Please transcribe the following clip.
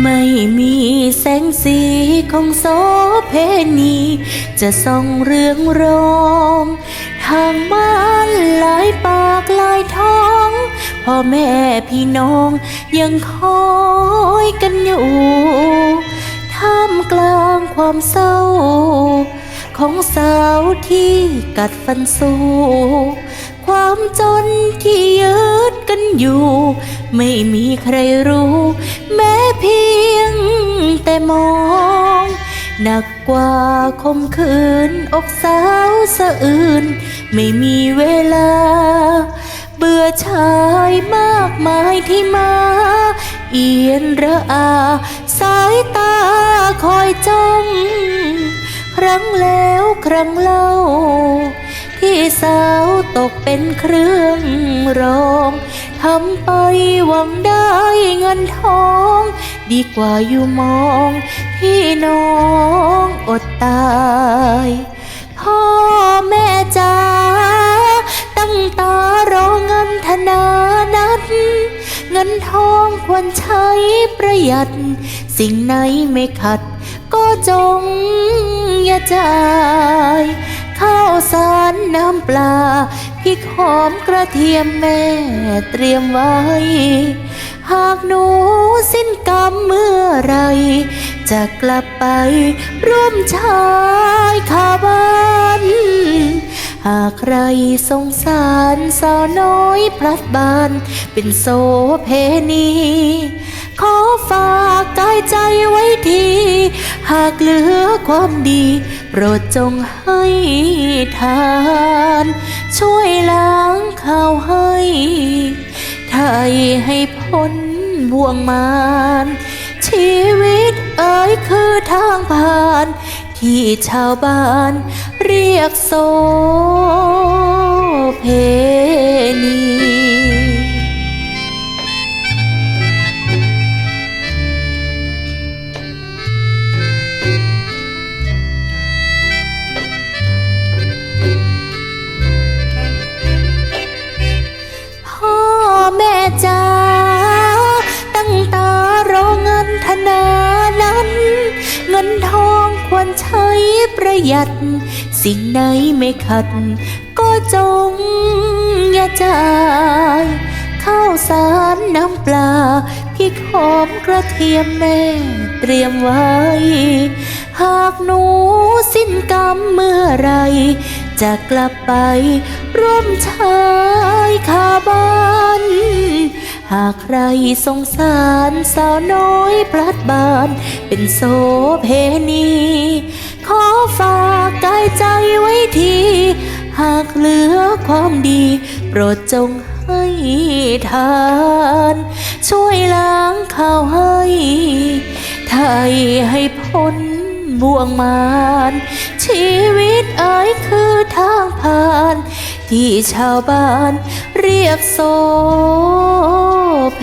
ไม่มีแสงสีของโสเพณี จะส่องเรื่องรองทางบ้านหลายปากหลายท้องพ่อแม่พี่น้องยังคอยกันอยู่ท่ามกลางความเศร้า ของสาวที่กัดฟันสู้ ความจนที่ยืดกันอยู่ ไม่มีใครรู้ แม้เพียงแต่มอง หนักกว่าคมคืนอกสาวสะอื่น ไม่มีเวลา เบื่อชายมากมายที่มาเอียนระอา สายตาคอยจ้อง ครั้งแล้วครั้งเล่า ที่สาวตกเป็นเครื่องรองทำไปหวังได้เงินทอง ดีกว่าอยู่มองพี่น้องอดตายพ่อ นทองควรใช้ประหยัด สิ่งไหนไม่ขัด ก็จงอย่าจ่ายข้าวสารน้ำปลาพริกหอมกระเทียมแม่เตรียมไว้ หากหนูสิ้นกรรมเมื่อไร จะกลับไปร่วมชายคาบ้าน หากใครสงสารสาวน้อยพลัดบาน เป็นโสเพณี ขอฝากกายใจไว้ที หากเหลือความดี โปรดจงให้ทาน ช่วยล้างข่าวให้ไทยให้พ้นบ่วงมารชีวิตเอ๋ยคือทางผ่าน ที่ชาวบ้าน รียกโส องควรใช้ประหยัด สิ่งไหนไม่ขัด ก็จงอย่าจ่ายข้าวสารน้ำปลาพริกหอมกระเทียมแม่เตรียมไว้ หากหนูสิ้นกรรมเมื่อไร จะกลับไปร่วมชายคาบ้านหากใครสงสารสาวน้อยพลัดบาน เป็นโสเพณี ขอฝากกายใจไว้ที หากเหลือความดี โปรดจงให้ทาน ช่วยล้างข่าวให้ไทยให้พ้นบ่วงมารชีวิตเอ๋ยคือทางผ่าน ที่ชาวบ้านเรียกโสเพ